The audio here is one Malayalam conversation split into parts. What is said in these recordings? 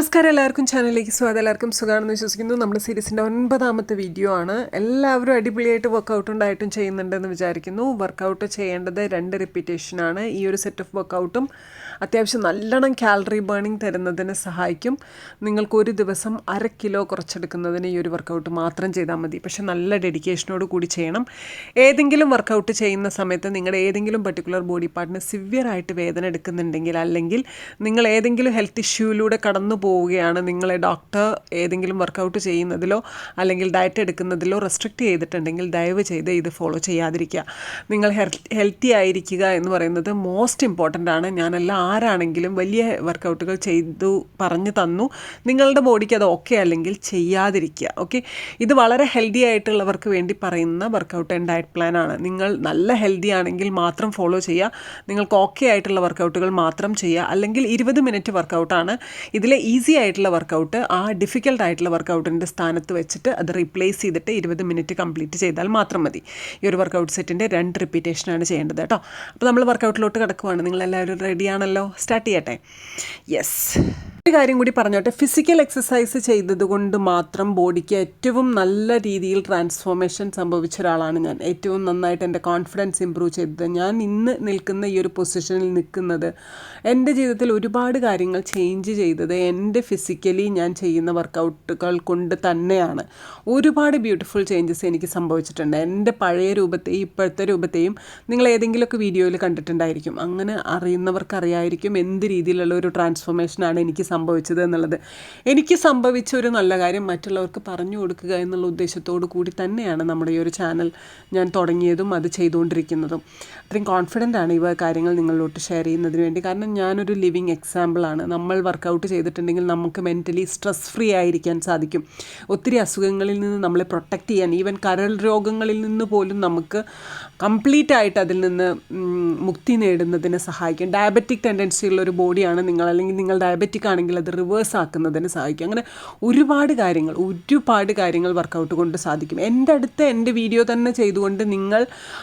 നമസ്കാരം എല്ലാവർക്കും ചാനലിലേക്ക് സ്വാഗതം. എല്ലാവർക്കും സുഖമാണെന്ന് വിശ്വസിക്കുന്നു. നമ്മുടെ സീരീസിന്റെ ഒൻപതാമത്തെ വീഡിയോ ആണ്. എല്ലാവരും അടിപൊളിയായിട്ട് വർക്കൗട്ട് ഉണ്ടായിട്ടും ചെയ്യുന്നുണ്ടെന്ന് വിചാരിക്കുന്നു. വർക്കൗട്ട് ചെയ്യേണ്ടത് രണ്ട് റിപ്പീറ്റേഷനാണ് ഈ ഒരു സെറ്റ് ഓഫ് വർക്കൗട്ടും അത്യാവശ്യം നല്ലോണം കാലറി ബേണിംഗ് തരുന്നതിന് സഹായിക്കും. നിങ്ങൾക്ക് ഒരു ദിവസം അര കിലോ കുറച്ചെടുക്കുന്നതിന് ഈ ഒരു വർക്കൗട്ട് മാത്രം ചെയ്താൽ മതി. പക്ഷെ നല്ല ഡെഡിക്കേഷനോട് കൂടി ചെയ്യണം. ഏതെങ്കിലും വർക്കൗട്ട് ചെയ്യുന്ന സമയത്ത് നിങ്ങളുടെ ഏതെങ്കിലും പർട്ടിക്കുലർ ബോഡി പാർട്ടിന് സിവിയറായിട്ട് വേദന എടുക്കുന്നുണ്ടെങ്കിൽ അല്ലെങ്കിൽ നിങ്ങൾ ഏതെങ്കിലും ഹെൽത്ത് ഇഷ്യൂയിലൂടെ കടന്നു പോവുകയാണ് നിങ്ങളെ ഡോക്ടർ ഏതെങ്കിലും വർക്കൗട്ട് ചെയ്യുന്നതിലോ അല്ലെങ്കിൽ ഡയറ്റ് എടുക്കുന്നതിലോ റെസ്ട്രിക്റ്റ് ചെയ്തിട്ടുണ്ടെങ്കിൽ ദയവ് ചെയ്ത് ഇത് ഫോളോ ചെയ്യാതിരിക്കുക. നിങ്ങൾ ഹെൽത്തി ആയിരിക്കുക എന്ന് പറയുന്നത് മോസ്റ്റ് ഇമ്പോർട്ടന്റ് ആണ്. ഞാനെല്ലാം ആരാണെങ്കിലും വലിയ വർക്കൗട്ടുകൾ ചെയ്തു പറഞ്ഞു തന്നു. നിങ്ങളുടെ ബോഡിക്ക് അത് ഓക്കെ അല്ലെങ്കിൽ ചെയ്യാതിരിക്കുക. ഓക്കെ? ഇത് വളരെ ഹെൽത്തി ആയിട്ടുള്ളവർക്ക് വേണ്ടി പറയുന്ന വർക്കൗട്ട് ആൻഡ് ഡയറ്റ് പ്ലാൻ ആണ്. നിങ്ങൾ നല്ല ഹെൽത്തി ആണെങ്കിൽ മാത്രം ഫോളോ ചെയ്യുക. നിങ്ങൾക്ക് ഓക്കെ ആയിട്ടുള്ള വർക്കൗട്ടുകൾ മാത്രം ചെയ്യുക. അല്ലെങ്കിൽ ഇരുപത് മിനിറ്റ് വർക്കൗട്ടാണ് ഇതിലെ ഈസി ആയിട്ടുള്ള വർക്കൗട്ട് ആ ഡിഫിക്കൽട്ട് ആയിട്ടുള്ള വർക്കൗട്ടിന്റെ സ്ഥാനത്ത് വെച്ചിട്ട് അത് റീപ്ലേസ് ചെയ്തിട്ട് ഇരുപത് മിനിറ്റ് കംപ്ലീറ്റ് ചെയ്താൽ മാത്രം മതി. ഈ ഒരു വർക്കൗട്ട് സെറ്റിന്റെ രണ്ട് റിപ്പീറ്റേഷനാണ് ചെയ്യേണ്ടത് കേട്ടോ. അപ്പോൾ നമ്മൾ വർക്കൗട്ടിലോട്ട് കിടക്കുവാണ്. നിങ്ങളെല്ലാവരും റെഡിയാണല്ലോ സ്റ്റാർട്ട് ചെയ്യട്ടെ. യെസ് ഒരു കാര്യം കൂടി പറഞ്ഞോട്ടെ. ഫിസിക്കൽ എക്സസൈസ് ചെയ്തത് കൊണ്ട് മാത്രം ബോഡിക്ക് ഏറ്റവും നല്ല രീതിയിൽ ട്രാൻസ്ഫോർമേഷൻ സംഭവിച്ച ഒരാളാണ് ഞാൻ. ഏറ്റവും നന്നായിട്ട് എന്റെ കോൺഫിഡൻസ് ഇമ്പ്രൂവ് ചെയ്തത്. ഞാൻ ഇന്ന് നിൽക്കുന്ന ഈ ഒരു പൊസിഷനിൽ നിൽക്കുന്നത് എന്റെ ജീവിതത്തിൽ ഒരുപാട് കാര്യങ്ങൾ ചേഞ്ച് ചെയ്തത് എന്റെ ഫിസിക്കലി ഞാൻ ചെയ്യുന്ന വർക്കൗട്ടുകൾ കൊണ്ട് തന്നെയാണ്. ഒരുപാട് ബ്യൂട്ടിഫുൾ ചേഞ്ചസ് എനിക്ക് സംഭവിച്ചിട്ടുണ്ട്. എന്റെ പഴയ രൂപത്തെയും ഇപ്പോഴത്തെ രൂപത്തെയും നിങ്ങൾ ഏതെങ്കിലുമൊക്കെ വീഡിയോയിൽ കണ്ടിട്ടുണ്ടായിരിക്കും. അങ്ങനെ അറിയുന്നവർക്ക് അറിയായിരിക്കും എന്ത് രീതിയിലുള്ള ഒരു ട്രാൻസ്ഫോർമേഷനാണ് എനിക്ക് സംഭവിച്ചത് എന്നുള്ളത്. എനിക്ക് സംഭവിച്ച ഒരു നല്ല കാര്യം മറ്റുള്ളവർക്ക് പറഞ്ഞു കൊടുക്കുക എന്നുള്ള ഉദ്ദേശത്തോടു കൂടി തന്നെയാണ് നമ്മുടെ ഈ ഒരു ചാനൽ ഞാൻ തുടങ്ങിയതും അത് ചെയ്തുകൊണ്ടിരിക്കുന്നതും. അത്രയും കോൺഫിഡന്റ് ആണ് ഇവ കാര്യങ്ങൾ നിങ്ങളിലോട്ട് ഷെയർ ചെയ്യുന്നതിന് വേണ്ടി. കാരണം ഞാനൊരു ലിവിങ് എക്സാമ്പിളാണ് നമ്മൾ വർക്കൗട്ട് ചെയ്തിട്ടുണ്ടെങ്കിൽ നമുക്ക് മെന്റലി സ്ട്രെസ് ഫ്രീ ആയിരിക്കാൻ സാധിക്കും. ഒത്തിരി അസുഖങ്ങളിൽ നിന്ന് നമ്മളെ പ്രൊട്ടക്റ്റ് ചെയ്യാൻ ഈവൻ കരൾ രോഗങ്ങളിൽ നിന്ന് പോലും നമുക്ക് കംപ്ലീറ്റ് ആയിട്ട് അതിൽ നിന്ന് മുക്തി നേടുന്നതിന് സഹായിക്കും. ഡയബറ്റിക് ടെൻഡൻസി ഉള്ള ഒരു ബോഡിയാണ് നിങ്ങൾ അല്ലെങ്കിൽ നിങ്ങൾ ഡയബറ്റിക് ആണെങ്കിൽ അത് റിവേഴ്സ് ആക്കുന്നതിന് സഹായിക്കും. അങ്ങനെ ഒരുപാട് കാര്യങ്ങൾ ഒരുപാട് കാര്യങ്ങൾ വർക്കൗട്ട് കൊണ്ട് സാധിക്കും. എന്റെ അടുത്ത് എന്റെ വീഡിയോ തന്നെ ചെയ്തുകൊണ്ട് നിങ്ങൾ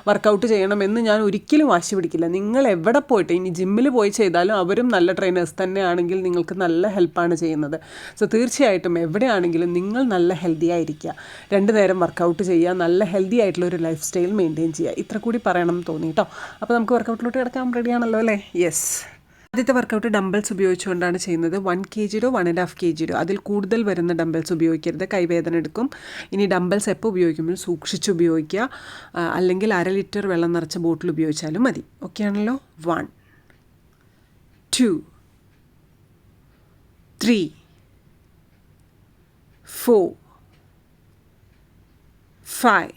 വർക്കൗട്ട് ചെയ്യണമെന്ന് ഞാൻ ഒരിക്കലും വാശി പിടിക്കില്ല. നിങ്ങൾ എവിടെ പോയിട്ട് ഇനി ജിമ്മിൽ പോയി ചെയ്താലും അവരും നല്ല ട്രെയിനേഴ്സ് തന്നെയാണെങ്കിൽ നിങ്ങൾക്ക് നല്ല ഹെൽപ്പാണ് ചെയ്യുന്നത്. സോ തീർച്ചയായിട്ടും എവിടെയാണെങ്കിലും നിങ്ങൾ നല്ല ഹെൽത്തി ആയിരിക്കുക. രണ്ട് നേരം വർക്കൗട്ട് ചെയ്യുക നല്ല ഹെൽത്തി ആയിട്ടുള്ള ഒരു ലൈഫ് സ്റ്റൈൽ മെയിന്റെയിൻ ചെയ്യുക. ഇത്ര കൂടി പറയണം തോന്നി കേട്ടോ അപ്പോൾ നമുക്ക് വർക്കൗട്ടിലോട്ട് കിടക്കാൻ റെഡിയാണല്ലോ അല്ലേ? യെസ് ആദ്യത്തെ വർക്കൗട്ട് ഡംബൽസ് ഉപയോഗിച്ചുകൊണ്ടാണ് ചെയ്യുന്നത്. വൺ കെ ജിയിലോ വൺ ആൻഡ് ഹാഫ് കെ ജിയിലോ അതിൽ കൂടുതൽ വരുന്ന ഡംബൽസ് ഉപയോഗിക്കരുത്. കൈവേദന എടുക്കും. ഇനി ഡംബൽസ് എപ്പോൾ ഉപയോഗിക്കുമ്പോഴും സൂക്ഷിച്ച് ഉപയോഗിക്കുക. അല്ലെങ്കിൽ അര ലിറ്റർ വെള്ളം നിറച്ച ബോട്ടിൽ ഉപയോഗിച്ചാലും മതി. ഓക്കെ ആണല്ലോ? One two three four five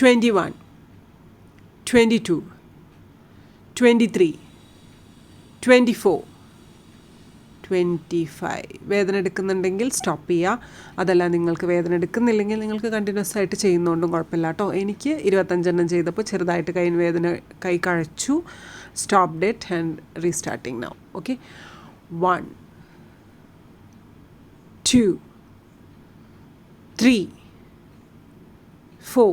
Twenty-one, twenty-two. Twenty three twenty four twenty five വേദന എടുക്കുന്നുണ്ടെങ്കിൽ സ്റ്റോപ്പ് ചെയ്യുക അതല്ല നിങ്ങൾക്ക് വേദന എടുക്കുന്നില്ലെങ്കിൽ നിങ്ങൾക്ക് കണ്ടിന്യൂസ് ആയിട്ട് ചെയ്യുന്നതുകൊണ്ടും കുഴപ്പമില്ല കേട്ടോ എനിക്ക് ഇരുപത്തഞ്ചെണ്ണം ചെയ്തപ്പോൾ ചെറുതായിട്ട് കൈ വേദന കൈ കഴിച്ചു. Stop date and restarting now okay one two three four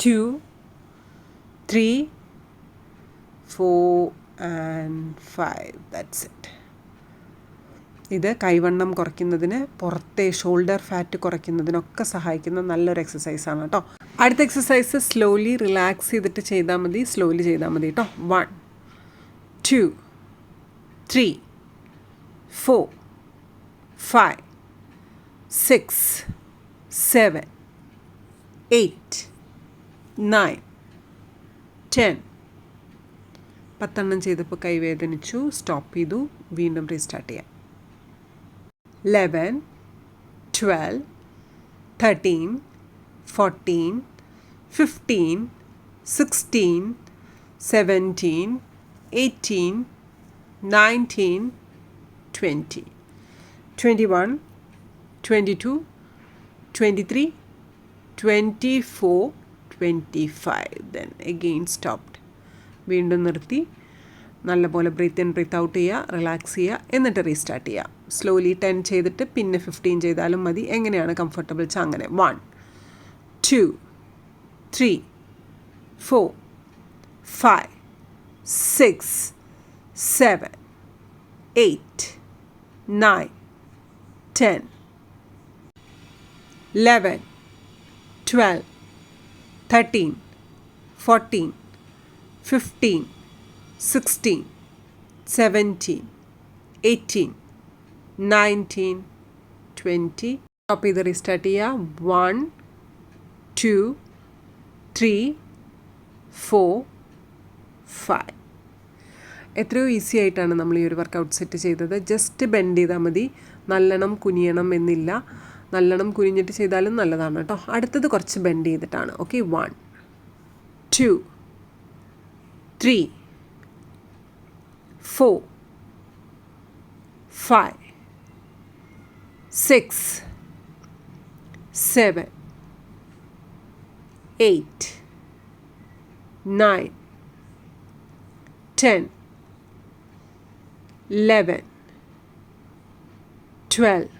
Two, three, four and five. That's it. ഇത് കൈവണ്ണം കുറയ്ക്കുന്നതിന് പുറത്തെ ഷോൾഡർ ഫാറ്റ് കുറയ്ക്കുന്നതിനൊക്കെ സഹായിക്കുന്ന നല്ലൊരു എക്സസൈസാണ് കേട്ടോ അടുത്ത എക്സസൈസ് സ്ലോലി റിലാക്സ് ചെയ്തിട്ട് ചെയ്താൽ മതി സ്ലോലി ചെയ്താൽ മതി കേട്ടോ one two three, four, five, six, seven, eight, nine, ten പത്തെണ്ണം ചെയ്തപ്പോൾ കൈവേദനിച്ചു സ്റ്റോപ്പ് ചെയ്തു. വീണ്ടും റീസ്റ്റാർട്ട് ചെയ്യാം. Eleven twelve thirteen fourteen fifteen sixteen seventeen eighteen nineteen twenty twenty one twenty two twenty three twenty four twenty five then again stopped വീണ്ടും നിർത്തി. നല്ലപോലെ ബ്രീത്ത് ഇൻ ബ്രീത്ത് ഔട്ട് ചെയ്യുക റിലാക്സ് ചെയ്യുക എന്നിട്ട് റീസ്റ്റാർട്ട് ചെയ്യുക. സ്ലോലി ടെൻ ചെയ്തിട്ട് പിന്നെ ഫിഫ്റ്റീൻ ചെയ്താലും മതി. എങ്ങനെയാണ് കംഫർട്ടബിൾ വെച്ചാൽ അങ്ങനെ one two three four five six seven eight nine ten eleven twelve thirteen fourteen fifteen sixteen seventeen eighteen nineteen twenty stop ചെയ്ത് റീസ്റ്റാർട്ട് ചെയ്യുക one two three four five എത്രയോ ഈസി ആയിട്ടാണ് നമ്മൾ ഈ ഒരു വർക്കൗട്ട് സെറ്റ് ചെയ്തത്. ജസ്റ്റ് ബെൻഡ് ചെയ്താൽ മതി. നല്ലണം കുനിയണം എന്നില്ല. നല്ലോണം കുനിഞ്ഞിട്ട് ചെയ്താലും നല്ലതാണ് കേട്ടോ. അടുത്തത് കുറച്ച് ബെൻഡ് ചെയ്തിട്ടാണ്. Okay one two three four five six seven eight nine ten eleven twelve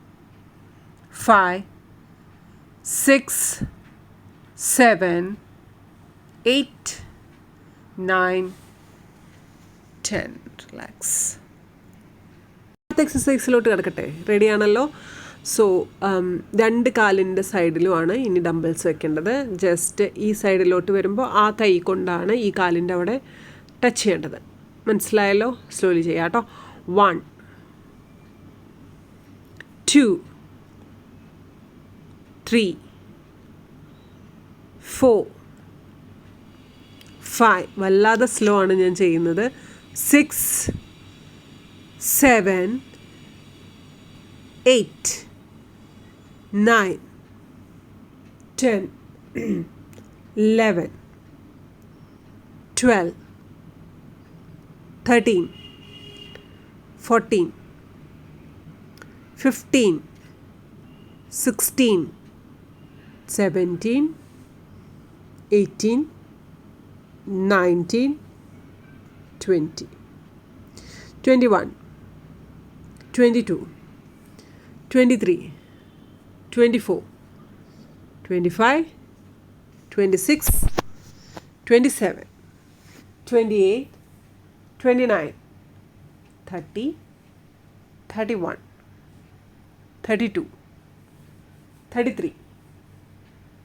5 6 7 8 9 10 relax അടുത്ത എക്സസൈസിലോട്ട് കിടക്കട്ടെ. റെഡിയാണല്ലോ സോ രണ്ട് കാലിന്റെ സൈഡിലുമാണ് ഇനി ഡംബിൾസ് വെക്കേണ്ടത്. ജസ്റ്റ് ഈ സൈഡിലോട്ട് വരുമ്പോൾ ആ കൈ കൊണ്ടാണ് ഈ കാലിന്റെ അവിടെ ടച്ച് ചെയ്യേണ്ടത്. മനസ്സിലായല്ലോ? സ്ലോലി ചെയ്യാം കേട്ടോ. One two three four five വല്ലാതെ സ്ലോ ആണ് ഞാൻ ചെയ്യുന്നത്. Six seven eight nine ten eleven twelve thirteen fourteen fifteen sixteen 17, 18, 19, 20, 21, 22, 23, 24, 25, 26, 27, 28, 29, 30, 31, 32, 33,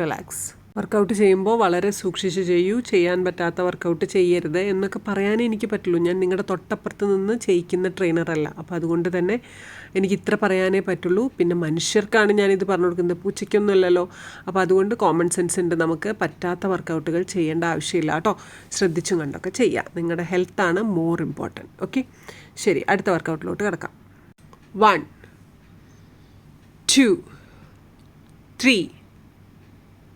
relax workout ചെയ്യുമ്പോൾ വളരെ സൂക്ഷിച്ച് ചെയ്യൂ. ചെയ്യാൻ പറ്റാത്ത വർക്കൗട്ട് ചെയ്യരുത് എന്നൊക്കെ പറയാനേ എനിക്ക് പറ്റുള്ളൂ. ഞാൻ നിങ്ങളുടെ തൊട്ടപ്പുറത്ത് നിന്ന് ചെയ്യിക്കുന്ന ട്രെയിനറല്ല അപ്പോൾ അതുകൊണ്ട് തന്നെ എനിക്ക് ഇത്ര പറയാനേ പറ്റുള്ളൂ. പിന്നെ മനുഷ്യർക്കാണ് ഞാനിത് പറഞ്ഞു കൊടുക്കുന്നത്. പൂച്ചയ്ക്കൊന്നുമല്ലല്ലോ അപ്പോൾ അതുകൊണ്ട് കോമൺ സെൻസ് ഉണ്ട് നമുക്ക് പറ്റാത്ത വർക്കൗട്ടുകൾ ചെയ്യേണ്ട ആവശ്യമില്ല കേട്ടോ. ശ്രദ്ധിച്ചും കണ്ടൊക്കെ ചെയ്യാം. നിങ്ങളുടെ ഹെൽത്താണ് മോർ ഇമ്പോർട്ടന്റ് ഓക്കെ ശരി. അടുത്ത വർക്കൗട്ടിലോട്ട് കിടക്കാം. One two three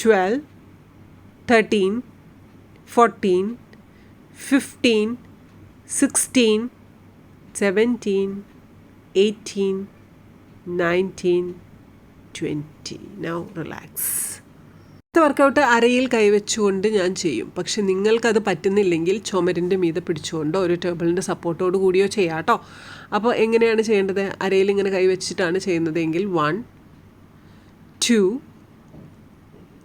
12, 13, 14, 15, 16, 17, 18, 19, 20. Now relax. അടുത്ത വർക്കൗട്ട് അരയിൽ കൈവച്ചുകൊണ്ട് ഞാൻ ചെയ്യും പക്ഷെ നിങ്ങൾക്കത് പറ്റുന്നില്ലെങ്കിൽ ചുമരിന്റെ മീതെ പിടിച്ചുകൊണ്ടോ ഒരു ടേബിളിന്റെ സപ്പോർട്ടോട് കൂടിയോ ചെയ്യാം കേട്ടോ അപ്പോൾ എങ്ങനെയാണ് ചെയ്യേണ്ടത് അരയിൽ ഇങ്ങനെ കൈവച്ചിട്ടാണ് ചെയ്യുന്നതെങ്കിൽ one two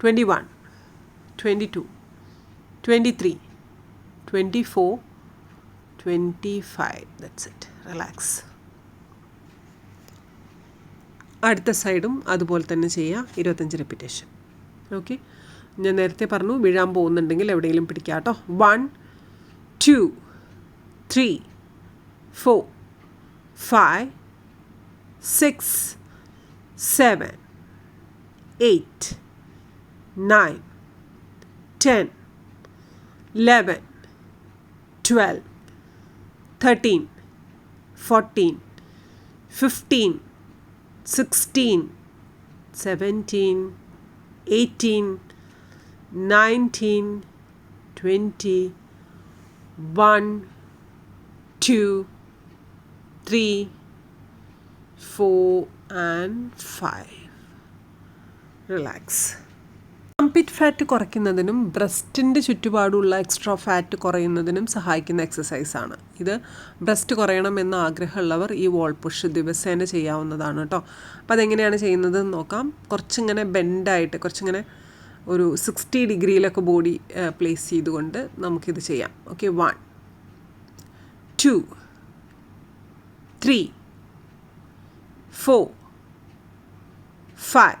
21, 22, 23, 24, 25. That's it. Relax. അടുത്ത സൈഡും അതുപോലെ തന്നെ ചെയ്യുക ഇരുപത്തഞ്ച് റെപ്പിറ്റേഷൻ ഓക്കെ ഞാൻ നേരത്തെ പറഞ്ഞു വീഴാൻ പോകുന്നുണ്ടെങ്കിൽ എവിടെയെങ്കിലും പിടിക്കുക കേട്ടോ one two three four five six seven eight 9, 10, 11, 12, 13, 14, 15, 16, 17, 18, 19, 20, 1, 2, 3, 4, and 5. Relax. Armpit fat കുറയ്ക്കുന്നതിനും ബ്രസ്റ്റിന്റെ ചുറ്റുപാടുള്ള എക്സ്ട്രാ ഫാറ്റ് കുറയുന്നതിനും സഹായിക്കുന്ന എക്സസൈസാണ് ഇത് ബ്രസ്റ്റ് കുറയണമെന്ന് ആഗ്രഹമുള്ളവർ ഈ വോൾ പുഷ് ദിവസേന ചെയ്യാവുന്നതാണ് കേട്ടോ അപ്പോൾ അതെങ്ങനെയാണ് ചെയ്യുന്നത് നോക്കാം. കുറച്ചിങ്ങനെ ബെൻഡായിട്ട് കുറച്ചിങ്ങനെ ഒരു സിക്സ്റ്റി ഡിഗ്രിയിലൊക്കെ ബോഡി പ്ലേസ് ചെയ്തുകൊണ്ട് നമുക്കിത് ചെയ്യാം. Okay one two three four five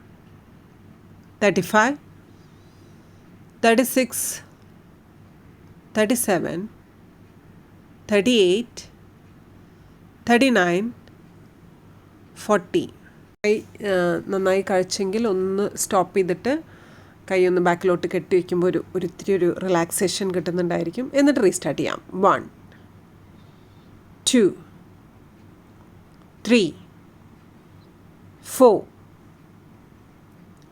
35, 36, 37, 38, 39, 40. നന്നായി കഴിച്ചെങ്കിൽ ഒന്ന് സ്റ്റോപ്പ് ചെയ്തിട്ട് കൈ ഒന്ന് ബാക്കിലോട്ട് കെട്ടി വയ്ക്കുമ്പോൾ ഒരു ഒരു ഇത്തിരി ഒരു റിലാക്സേഷൻ കിട്ടുന്നുണ്ടായിരിക്കും എന്നിട്ട് റീസ്റ്റാർട്ട് ചെയ്യാം one two three four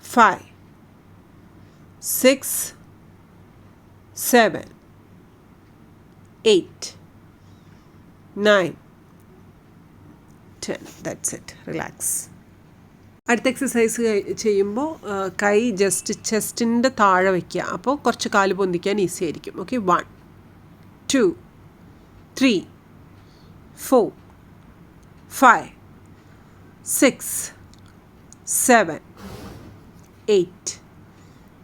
five six seven, eight, nine, ten that's it relax അടുത്ത എക്സസൈസ് ചെയ്യുമ്പോൾ കൈ ജസ്റ്റ് ചെസ്റ്റിന്റെ താഴെ വയ്ക്കുക അപ്പോൾ കുറച്ച് കാൽ പൊന്തിക്കാൻ ഈസി ആയിരിക്കും. Okay one two three four five six seven eight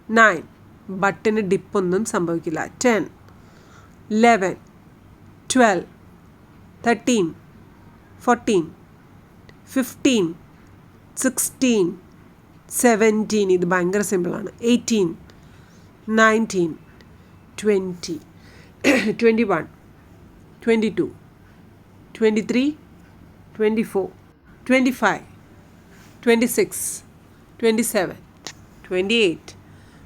nine ബട്ടിന് ഡിപ്പൊന്നും സംഭവിക്കില്ല. Ten eleven twelve thirteen fourteen fifteen sixteen seventeen ഇത് ഭയങ്കര സിമ്പിളാണ് eighteen nineteen twenty twenty one twenty two twenty three twenty four twenty five twenty six twenty seven twenty eight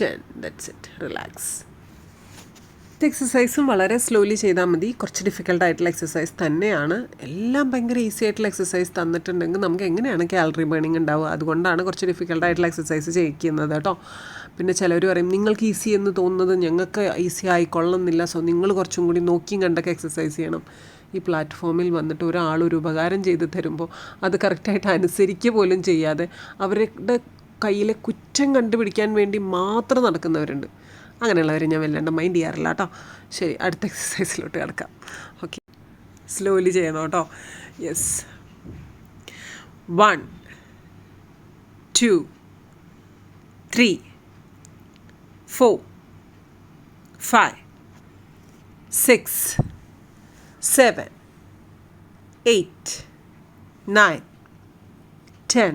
ten that's it relax എക്സസൈസും വളരെ സ്ലോലി ചെയ്താൽ മതി. കുറച്ച് ഡിഫിക്കൽട്ടായിട്ടുള്ള എക്സസൈസ് തന്നെയാണ്. എല്ലാം ഭയങ്കര ഈസി ആയിട്ടുള്ള എക്സസൈസ് തന്നിട്ടുണ്ടെങ്കിൽ നമുക്ക് എങ്ങനെയാണ് കാലറി ബേണിംഗ് ഉണ്ടാവുക? അതുകൊണ്ടാണ് കുറച്ച് ഡിഫിക്കൽട്ടായിട്ടുള്ള എക്സസൈസ് ചെയ്യിക്കുന്നത് കേട്ടോ. പിന്നെ ചിലർ പറയും നിങ്ങൾക്ക് ഈസി എന്ന് തോന്നുന്നത് ഞങ്ങൾക്ക് ഈസി ആയിക്കൊള്ളുന്നില്ല. സോ നിങ്ങൾ കുറച്ചും കൂടി നോക്കിയും കണ്ടൊക്കെ എക്സസൈസ് ചെയ്യണം. ഈ പ്ലാറ്റ്ഫോമിൽ വന്നിട്ട് ഒരാൾ ഒരു ഉപകാരം ചെയ്ത് തരുമ്പോൾ അത് കറക്റ്റായിട്ട് അനുസരിക്കുക പോലും ചെയ്യാതെ അവരുടെ കയ്യിലെ കുറ്റം കണ്ടുപിടിക്കാൻ വേണ്ടി മാത്രം നടക്കുന്നവരുണ്ട്. അങ്ങനെയുള്ളവരെ ഞാൻ വല്ലാണ്ട് മൈൻഡ് ചെയ്യാറില്ല കേട്ടോ ശരി അടുത്ത എക്സസൈസിലോട്ട് കിടക്കാം. ഓക്കെ സ്ലോലി ചെയ്യണം കേട്ടോ yes one two three four five six seven eight nine ten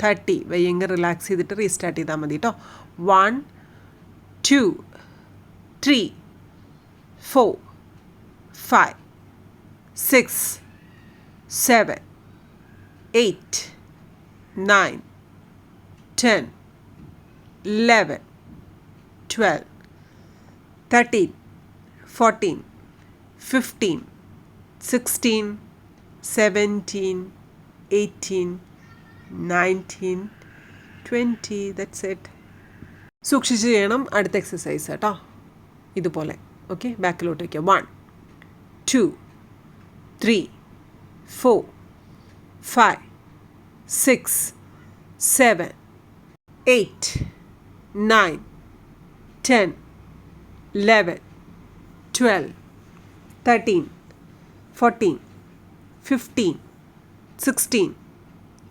thirty ഭയങ്കര റിലാക്സ് ചെയ്തിട്ട് റീസ്റ്റാർട്ട് ചെയ്താൽ മതി കേട്ടോ one two three four five six seven eight nine ten eleven twelve thirteen fourteen fifteen sixteen seventeen eighteen nineteen, twenty. That's it. സൂക്ഷിച്ച് ചെയ്യണം അടുത്ത എക്സസൈസ് കേട്ടോ ഇതുപോലെ ഓക്കെ ബാക്കിലോട്ട് വയ്ക്കുക one two three four five six seven eight nine ten eleven twelve thirteen fourteen fifteen sixteen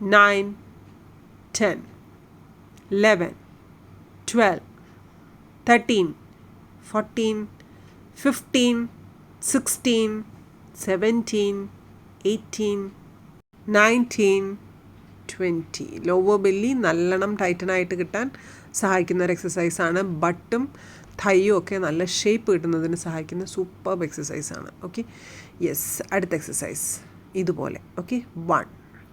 nine, ten, eleven, twelve, thirteen, fourteen, fifteen, sixteen, seventeen, eighteen, nineteen twenty lower belly നല്ലോണം ടൈറ്റനായിട്ട് കിട്ടാൻ സഹായിക്കുന്ന ഒരു എക്സസൈസാണ് ബട്ടും തയ്യും ഒക്കെ നല്ല ഷേപ്പ് കിട്ടുന്നതിന് സഹായിക്കുന്ന സൂപ്പർ എക്സസൈസാണ് ഓക്കെ യെസ് അടുത്ത എക്സസൈസ് ഇതുപോലെ. ഓക്കെ വൺ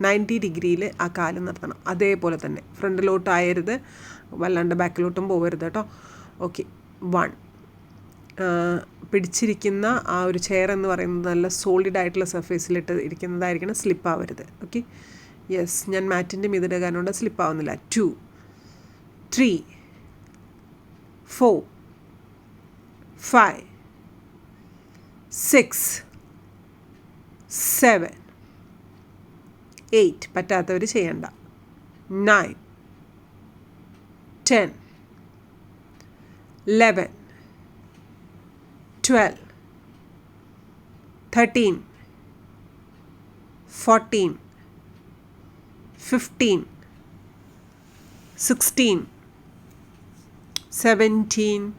നയന്റി ഡിഗ്രിയിൽ ആ കാൽ നിർത്തണം. അതേപോലെ തന്നെ ഫ്രണ്ടിലോട്ടായരുത് വല്ലാണ്ട് ബാക്കിലോട്ടും പോകരുത് കേട്ടോ. Okay one. പിടിച്ചിരിക്കുന്ന ആ ഒരു ചെയർ എന്ന് പറയുന്നത് നല്ല സോളിഡ് ആയിട്ടുള്ള സർഫേസിലിട്ട് ഇരിക്കുന്നതായിരിക്കണം സ്ലിപ്പ് ആവരുത്. ഓക്കെ യെസ് ഞാൻ മാറ്റിന്റെ മീതിടെ കാരണം സ്ലിപ്പ് ആവുന്നില്ല. Two three four five six seven. Eight പറ്റാത്തവർ ചെയ്യണ്ട. Nine ten eleven twelve thirteen fourteen fifteen sixteen seventeen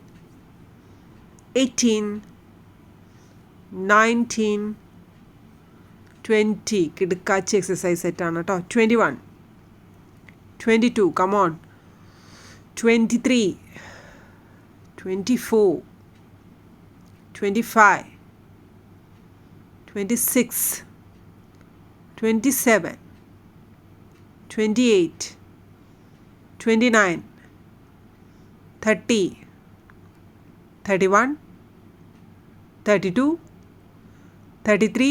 eighteen nineteen twenty കിടുക്കാച്ചി എക്സസൈസ് സെറ്റാണ് കേട്ടോ twenty one twenty two come on twenty three twenty four twenty five twenty six twenty seven twenty eight twenty nine thirty thirty one thirty two thirty three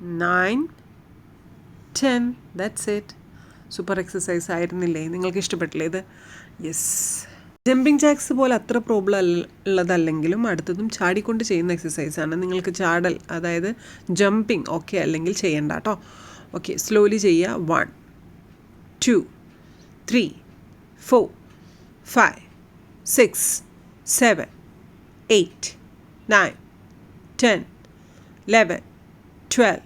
nine ten that's it super exercise ആയിരുന്നില്ലേ? നിങ്ങൾക്ക് ഇഷ്ടപ്പെട്ടില്ലേ ഇത്? യെസ് ജമ്പിങ് ജാക്സ് പോലെ അത്ര പ്രോബ്ലം ഉള്ളതല്ലെങ്കിലും അടുത്തതും ചാടിക്കൊണ്ട് ചെയ്യുന്ന എക്സസൈസാണ് നിങ്ങൾക്ക് ചാടൽ അതായത് ജമ്പിങ് ഓക്കെ അല്ലെങ്കിൽ ചെയ്യണ്ട കേട്ടോ ഓക്കെ സ്ലോലി ചെയ്യുക. One two three four five six seven eight nine ten eleven twelve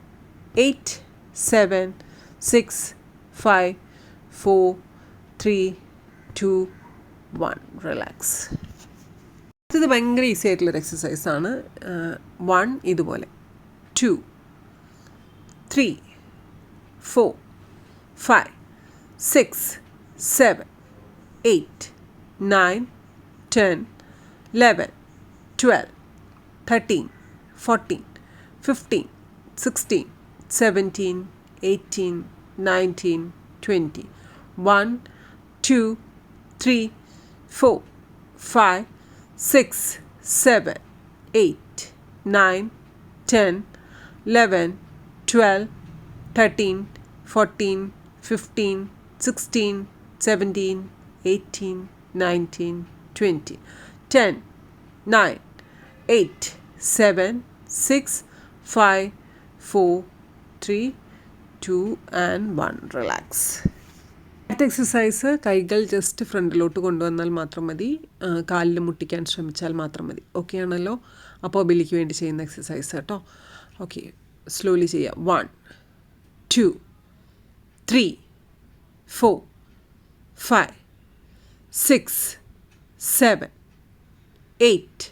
eight seven six five four three two one relax ഇത് ഭയങ്കര ഈസി ആയിട്ടുള്ളൊരു എക്സസൈസാണ് വൺ ഇതുപോലെ. Two three four five six seven eight nine ten eleven twelve thirteen fourteen fifteen sixteen 17, 18, 19, 20. 1, 2, 3, 4, 5, 6, 7, 8, 9, 10, 11, 12, 13, 14, 15, 16, 17, 18, 19, 20. 10, 9, 8, 7, 6, 5, 4, three two and one relax അടുത്ത എക്സസൈസ് കൈകൾ ജസ്റ്റ് ഫ്രണ്ടിലോട്ട് കൊണ്ടുവന്നാൽ മാത്രം മതി. കാലിൽ മുട്ടിക്കാൻ ശ്രമിച്ചാൽ മാത്രം മതി. ഓക്കെ ആണല്ലോ? അപ്പോൾ ബില്ലിക്ക് വേണ്ടി ചെയ്യുന്ന എക്സസൈസ് കേട്ടോ. ഓക്കെ സ്ലോലി ചെയ്യാം. One two three four five six seven eight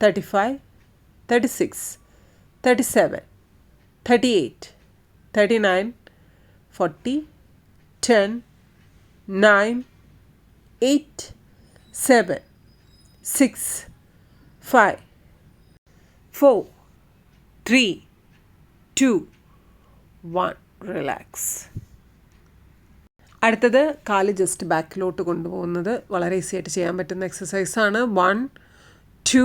thirty five thirty six thirty seven thirty eight thirty nine forty ten nine eight seven six five four three two one relax അടുത്തത് കാൽ ജസ്റ്റ് ബാക്കിലോട്ട് കൊണ്ടുപോകുന്നത് വളരെ ഈസി ആയിട്ട് ചെയ്യാൻ പറ്റുന്ന എക്സസൈസാണ് one two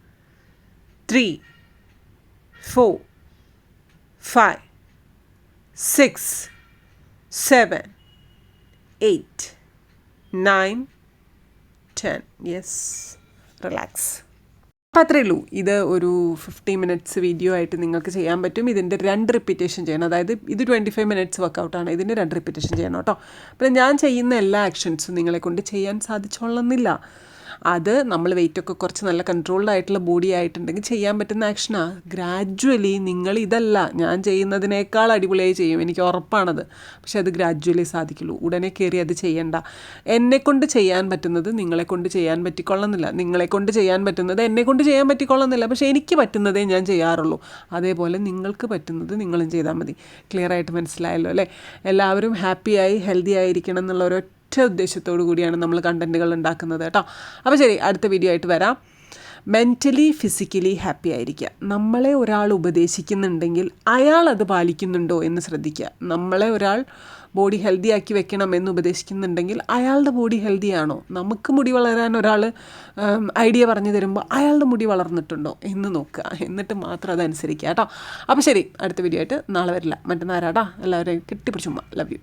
three four five six seven eight nine ten yes relax അപ്പോൾ അത്രയേ ഉള്ളൂ. ഇത് ഒരു ഫിഫ്റ്റി മിനിറ്റ്സ് വീഡിയോ ആയിട്ട് നിങ്ങൾക്ക് ചെയ്യാൻ പറ്റും. ഇതിന്റെ രണ്ട് റിപ്പീറ്റേഷൻ ചെയ്യണം. അതായത് ഇത് ട്വന്റി ഫൈവ് മിനിറ്റ്സ് വർക്കൗട്ടാണ് ഇതിന്റെ രണ്ട് റിപ്പീറ്റേഷൻ ചെയ്യണം കേട്ടോ. അപ്പോൾ ഞാൻ ചെയ്യുന്ന എല്ലാ ആക്ഷൻസും നിങ്ങളെ കൊണ്ട് ചെയ്യാൻ സാധിച്ചോളന്നില്ല. അത് നമ്മൾ വെയിറ്റൊക്കെ കുറച്ച് നല്ല കൺട്രോൾഡ് ആയിട്ടുള്ള ബോഡി ആയിട്ടുണ്ടെങ്കിൽ ചെയ്യാൻ പറ്റുന്ന ആക്ഷനാണ് ഗ്രാജ്വലി നിങ്ങൾ ഇതല്ല ഞാൻ ചെയ്യുന്നതിനേക്കാൾ അടിപൊളിയായി ചെയ്യും എനിക്ക് ഉറപ്പാണത്. പക്ഷെ അത് ഗ്രാജ്വലി സാധിക്കുള്ളൂ. ഉടനെ കയറി അത് ചെയ്യേണ്ട. എന്നെ കൊണ്ട് ചെയ്യാൻ പറ്റുന്നത് നിങ്ങളെ കൊണ്ട് ചെയ്യാൻ പറ്റിക്കൊള്ളുന്നില്ല. നിങ്ങളെ കൊണ്ട് ചെയ്യാൻ പറ്റുന്നത് എന്നെ കൊണ്ട് ചെയ്യാൻ പറ്റിക്കൊള്ളുന്നില്ല. പക്ഷേ എനിക്ക് പറ്റുന്നതേ ഞാൻ ചെയ്യാറുള്ളൂ. അതേപോലെ നിങ്ങൾക്ക് പറ്റുന്നത് നിങ്ങളും ചെയ്താൽ മതി. ക്ലിയർ ആയിട്ട് മനസ്സിലായല്ലോ അല്ലേ? എല്ലാവരും ഹാപ്പിയായി ഹെൽത്തി ആയിരിക്കണം എന്നുള്ള ഒരു ഒറ്റ ഉദ്ദേശത്തോടു കൂടിയാണ് നമ്മൾ കണ്ടന്റുകൾ ഉണ്ടാക്കുന്നത് കേട്ടോ. അപ്പോൾ ശരി അടുത്ത വീഡിയോ ആയിട്ട് വരാം. മെന്റലി ഫിസിക്കലി ഹാപ്പി ആയിരിക്കുക. നമ്മളെ ഒരാൾ ഉപദേശിക്കുന്നുണ്ടെങ്കിൽ അയാൾ അത് പാലിക്കുന്നുണ്ടോ എന്ന് ശ്രദ്ധിക്കുക. നമ്മളെ ഒരാൾ ബോഡി ഹെൽത്തി ആക്കി വെക്കണം എന്ന് ഉപദേശിക്കുന്നുണ്ടെങ്കിൽ അയാളുടെ ബോഡി ഹെൽത്തി ആണോ? നമുക്ക് മുടി വളരാൻ ഒരാൾ ഐഡിയ പറഞ്ഞു തരുമ്പോൾ അയാളുടെ മുടി വളർന്നിട്ടുണ്ടോ എന്ന് നോക്കുക. എന്നിട്ട് മാത്രം അതനുസരിക്കുക കേട്ടോ. അപ്പോൾ ശരി അടുത്ത വീഡിയോ ആയിട്ട് നാളെ വരില്ല. മറ്റന്നാരാടാ എല്ലാവരെയും കെട്ടിപ്പിടിച്ചുമ്മ ലവ് യു